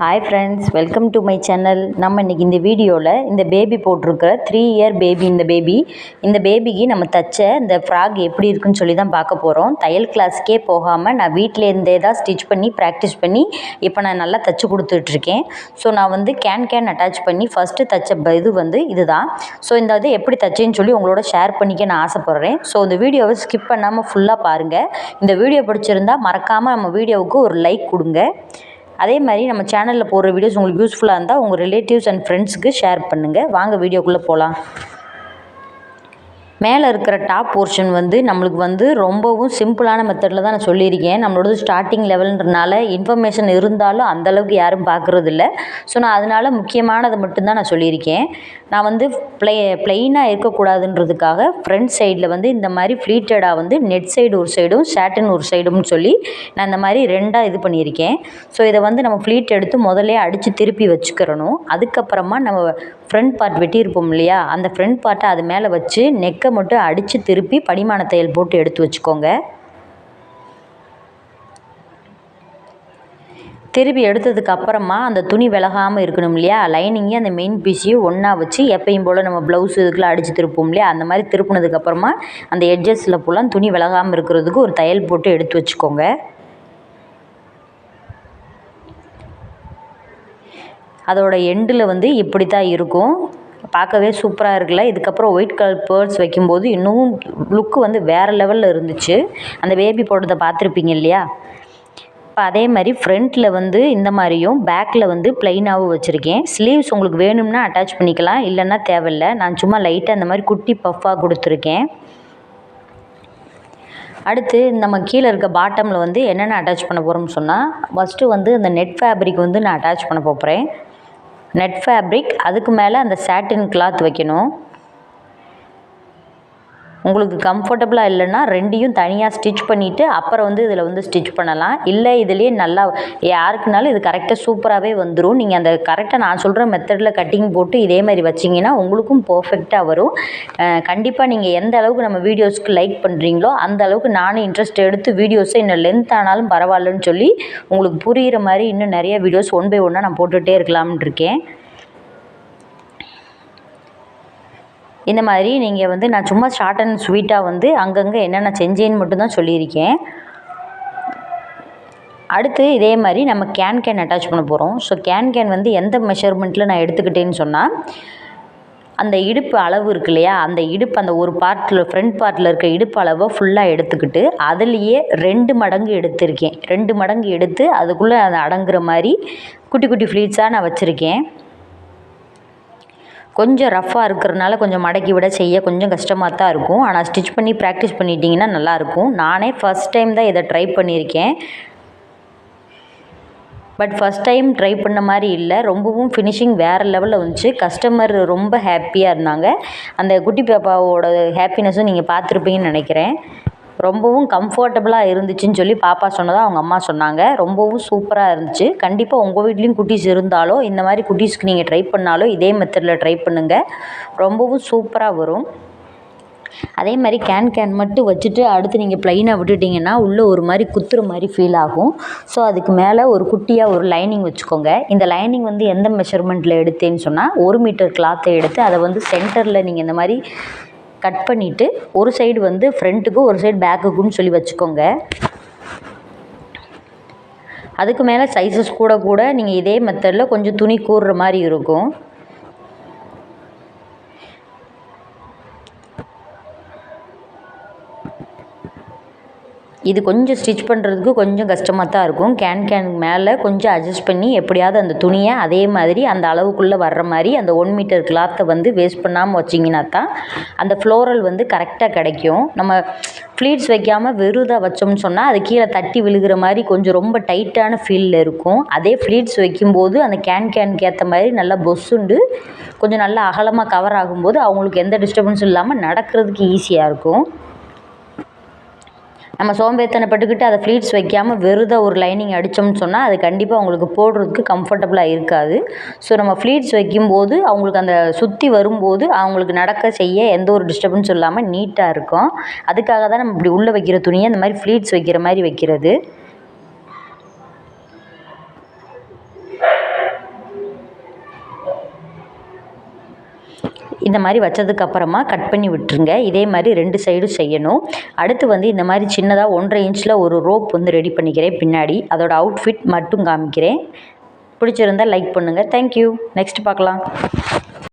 Hi friends welcome to my channel நம்ம இன்றைக்கி இந்த வீடியோவில் இந்த பேபி போட்டிருக்கிற த்ரீ இயர் பேபி இந்த பேபி இந்த பேபிக்கு நம்ம தைச்ச இந்த ஃப்ராக் எப்படி இருக்குன்னு சொல்லி தான் பார்க்க போகிறோம் தையல் கிளாஸ்க்கே போகாமல் நான் வீட்டிலேருந்தே தான் ஸ்டிச் பண்ணி ப்ராக்டிஸ் பண்ணி இப்போ நான் நல்லா தைச்சி கொடுத்துட்ருக்கேன் ஸோ நான் வந்து கேன் கேன் அட்டாச் பண்ணி ஃபஸ்ட்டு தைச்ச இது வந்து இதுதான். ஸோ இந்த இது எப்படி தைச்சேன்னு சொல்லி உங்களோட ஷேர் பண்ணிக்க நான் ஆசைப்பட்றேன். ஸோ இந்த வீடியோவை ஸ்கிப் பண்ணாமல் ஃபுல்லாக பாருங்கள் இந்த வீடியோ பிடிச்சிருந்தா மறக்காமல் நம்ம வீடியோவுக்கு ஒரு லைக் கொடுங்க. அதே மாதிரி நம்ம சேனலில் போடுற வீடியோஸ் உங்களுக்கு யூஸ்ஃபுல்லாக இருந்தால் உங்கள் ரிலேட்டிவ்ஸ் அண்ட் ஃப்ரெண்ட்ஸுக்கு ஷேர் பண்ணுங்கள் வாங்க வீடியோக்குள்ளே போகலாம் மேலே இருக்கிற டாப் போர்ஷன் வந்து நம்மளுக்கு வந்து ரொம்பவும் சிம்பிளான மெத்தடில் தான் நான் சொல்லியிருக்கேன். நம்மளோட ஸ்டார்டிங் லெவல்ன்றனால இன்ஃபர்மேஷன் இருந்தாலும் அந்தளவுக்கு யாரும் பார்க்குறதில்ல ஸோ நான் அதனால் முக்கியமானதை மட்டும்தான் நான் சொல்லியிருக்கேன். நான் வந்து ப்ளே ப்ளெயினாக இருக்கக்கூடாதுன்றதுக்காக ஃப்ரண்ட் சைடில் வந்து இந்த மாதிரி ஃப்ளீட்டடாக வந்து நெட் சைடு ஒரு சைடும் சேட்டன் ஒரு சைடும்னு சொல்லி நான் இந்த மாதிரி ரெண்டாக இது பண்ணியிருக்கேன். ஸோ இதை வந்து நம்ம ஃப்ளீட் எடுத்து முதலே அடித்து திருப்பி வச்சுக்கிறணும். அதுக்கப்புறமா நம்ம ஃப்ரண்ட் பார்ட் வெட்டியிருப்போம் இல்லையா? அந்த ஃப்ரண்ட் பார்ட்டை அது மேலே வச்சு நெக்கை மட்டும் அடித்து திருப்பி படிமான தையல் போட்டு எடுத்து வச்சுக்கோங்க. திருப்பி எடுத்ததுக்கு அப்புறமா அந்த துணி விலகாமல் இருக்கணும் இல்லையா? லைனிங்கையும் அந்த மெயின் பீஸையும் ஒன்றா வச்சு எப்பயும் போல் நம்ம ப்ளவுஸ் இதுக்கெலாம் அடித்து திருப்போம் இல்லையா? அந்த மாதிரி திருப்பினதுக்கு அப்புறமா அந்த எட்ஜஸில் ஃபுல்லாக துணி விலகாமல் இருக்கிறதுக்கு ஒரு தையல் போட்டு எடுத்து வச்சுக்கோங்க. அதோட எண்டில் வந்து இப்படி தான் இருக்கும். பார்க்கவே சூப்பராக இருக்குல்ல. இதுக்கப்புறம் ஒயிட் கலர் பேர்ட்ஸ் வைக்கும்போது இன்னும் லுக்கு வந்து வேறு லெவலில் இருந்துச்சு. அந்த பேபி போட்டதை பார்த்துருப்பீங்க இல்லையா? இப்போ அதே மாதிரி ஃப்ரண்ட்டில் வந்து இந்த மாதிரியும் பேக்கில் வந்து ப்ளைனாகவும் வச்சுருக்கேன். ஸ்லீவ்ஸ் உங்களுக்கு வேணும்னா அட்டாச் பண்ணிக்கலாம். இல்லைன்னா தேவையில்ல. நான் சும்மா லைட்டாக இந்த மாதிரி குட்டி பஃப்பாக கொடுத்துருக்கேன். அடுத்து நம்ம கீழே இருக்க பாட்டமில் வந்து என்னென்ன அட்டாச் பண்ண போகிறோம்னு சொன்னால் ஃபஸ்ட்டு வந்து இந்த நெட் ஃபேப்ரிக் வந்து நான் அட்டாச் பண்ண போகிறேன் நெட் ஃபேப்ரிக் அதுக்கு மேலே அந்த சாட்டின் கிளாத் வைக்கணும். உங்களுக்கு கம்ஃபர்டபுளாக இல்லைன்னா ரெண்டையும் தனியாக ஸ்டிச் பண்ணிவிட்டு அப்புறம் வந்து இதில் வந்து ஸ்டிச் பண்ணலாம். இல்லை இதுலேயே நல்லா யாருக்குனாலும் இது கரெக்டாக சூப்பராகவே வந்துடும் நீங்கள் அந்த கரெக்டாக நான் சொல்கிற மெத்தடில் கட்டிங் போட்டு இதே மாதிரி வச்சிங்கன்னா உங்களுக்கும் பர்ஃபெக்டாக வரும். கண்டிப்பாக நீங்கள் எந்த அளவுக்கு நம்ம வீடியோஸ்க்கு லைக் பண்ணுறீங்களோ அந்த அளவுக்கு நானும் இன்ட்ரெஸ்ட் எடுத்து வீடியோஸை இன்னும் லென்த் ஆனாலும் பரவாயில்லன்னு சொல்லி உங்களுக்கு புரிகிற மாதிரி இன்னும் நிறைய வீடியோஸ் ஒன் பை ஒன்னாக நான் போட்டுகிட்டே இருக்கலாம்னு இருக்கேன். இந்த மாதிரி நீங்கள் வந்து நான் சும்மா ஷார்ட் அண்ட் ஸ்வீட்டாக வந்து அங்கங்கே என்னென்ன செஞ்சேன்னு மட்டும்தான் சொல்லியிருக்கேன். அடுத்து இதே மாதிரி நம்ம கேன் கேன் அட்டாச் பண்ண போகிறோம் ஸோ கேன் கேன் வந்து எந்த மெஷர்மெண்ட்டில் நான் எடுத்துக்கிட்டேன்னு சொன்னால் அந்த இடுப்பு அளவு இருக்கு இல்லையா? அந்த இடுப்பு அந்த ஒரு பார்ட்டில் ஃப்ரண்ட் பார்ட்டில் இருக்க இடுப்பு அளவை ஃபுல்லாக எடுத்துக்கிட்டு அதுலேயே ரெண்டு மடங்கு எடுத்திருக்கேன். ரெண்டு மடங்கு எடுத்து அதுக்குள்ளே அது அடங்குற மாதிரி குட்டி குட்டி ஃப்ளீட்ஸாக நான் வச்சுருக்கேன். கொஞ்சம் ரஃப்பாக இருக்கிறனால கொஞ்சம் மடக்கி விட செய்ய கொஞ்சம் கஷ்டமாக தான் இருக்கும். ஆனால் ஸ்டிச் பண்ணி ப்ராக்டிஸ் பண்ணிட்டீங்கன்னா நல்லாயிருக்கும் நானே ஃபஸ்ட் டைம் தான் இதை ட்ரை பண்ணியிருக்கேன். பட் ஃபஸ்ட் டைம் ட்ரை பண்ண மாதிரி இல்லை. ரொம்பவும் ஃபினிஷிங் வேறு லெவலில் வந்துச்சு. கஸ்டமர் ரொம்ப ஹாப்பியாக இருந்தாங்க. அந்த குட்டி பாப்பாவோட ஹாப்பினஸும் நீங்கள் பார்த்துருப்பீங்கன்னு நினைக்கிறேன். ரொம்பவும் கம்ஃபர்டபுளாக இருந்துச்சுன்னு சொல்லி பாப்பா சொன்னதாக அவங்க அம்மா சொன்னாங்க. ரொம்பவும் சூப்பராக இருந்துச்சு. கண்டிப்பாக உங்கள் வீட்லேயும் குட்டீஸ் இருந்தாலோ இந்த மாதிரி குட்டீஸ்க்கு நீங்கள் ட்ரை பண்ணாலோ இதே மெத்தடில் ட்ரை பண்ணுங்கள் ரொம்பவும் சூப்பராக வரும். அதே மாதிரி கேன் கேன் மட்டும் வச்சுட்டு அடுத்து நீங்கள் ப்ளைனாக விட்டுட்டிங்கன்னா உள்ளே ஒரு மாதிரி குத்துற மாதிரி ஃபீல் ஆகும். ஸோ அதுக்கு மேலே ஒரு குட்டியாக ஒரு லைனிங் வச்சுக்கோங்க. இந்த லைனிங் வந்து எந்த மெஷர்மெண்ட்டில் எடுத்தேன்னு சொன்னால் ஒரு மீட்டர் கிளாத்தை எடுத்து அதை வந்து சென்டரில் நீங்கள் இந்த மாதிரி கட் பண்ணிவிட்டு ஒரு சைடு வந்து ஃப்ரண்ட்டுக்கு ஒரு சைடு பேக்குக்குன்னு சொல்லி வச்சுக்கோங்க. அதுக்கு மேலே சைஸஸ் கூட கூட நீங்கள் இதே மெத்தடில் கொஞ்சம் துணி கூறுற மாதிரி இருக்கும். இது கொஞ்சம் ஸ்டிச் பண்ணுறதுக்கு கொஞ்சம் கஷ்டமாக தான் இருக்கும். கேன் கேனுக்கு மேலே கொஞ்சம் அட்ஜஸ்ட் பண்ணி எப்படியாவது அந்த துணியை அதே மாதிரி அந்த அளவுக்குள்ளே வர்ற மாதிரி அந்த ஒன் மீட்டர் கிளாத்தை வந்து வேஸ்ட் பண்ணாமல் வச்சிங்கன்னா தான் அந்த ஃப்ளோரல் வந்து கரெக்டாக கிடைக்கும். நம்ம ஃப்ளீட்ஸ் வைக்காமல் வெறுதாக வச்சோம்னு சொன்னால் அது கீழே தட்டி விழுகிற மாதிரி கொஞ்சம் ரொம்ப டைட்டான ஃபீலில் இருக்கும். அதே ஃப்ளீட்ஸ் வைக்கும்போது அந்த கேன் கேனுக்கு ஏற்ற மாதிரி நல்லா பொஸ்ஸுண்டு கொஞ்சம் நல்லா அகலமாக கவர் ஆகும்போது அவங்களுக்கு எந்த டிஸ்டர்பன்ஸும் இல்லாமல் நடக்கிறதுக்கு ஈஸியாக இருக்கும். நம்ம சோம்பேறித்தனப்பட்டுக்கிட்டு அதை ஃப்ளீட்ஸ் வைக்காமல் வெறுத ஒரு லைனிங் அடித்தோம்னு சொன்னால் அது கண்டிப்பாக அவங்களுக்கு போடுறதுக்கு கம்ஃபர்டபுளாக இருக்காது. ஸோ நம்ம ஃப்ளீட்ஸ் வைக்கும்போது அவங்களுக்கு அந்த சுற்றி வரும்போது அவங்களுக்கு நடக்க செய்ய எந்த ஒரு டிஸ்டர்பன்ஸும் இல்லாமல் நீட்டாக இருக்கும். அதுக்காக தான் நம்ம இப்படி உள்ளே வைக்கிற துணியை இந்த மாதிரி ஃப்ளீட்ஸ் வைக்கிற மாதிரி வைக்கிறது. இந்த மாதிரி வச்சதுக்கப்புறமா கட் பண்ணி விட்டுருங்க. இதே மாதிரி ரெண்டு சைடும் செய்யணும். அடுத்து வந்து இந்த மாதிரி சின்னதாக ஒன்றரை இன்ச்சில் ஒரு ரோப் வந்து ரெடி பண்ணிக்கிறேன் பின்னாடி. அதோட அவுட்ஃபிட் மட்டும் காமிக்கிறேன். பிடிச்சிருந்தா லைக் பண்ணுங்கள் தேங்க்யூ நெக்ஸ்ட் பார்க்கலாம்.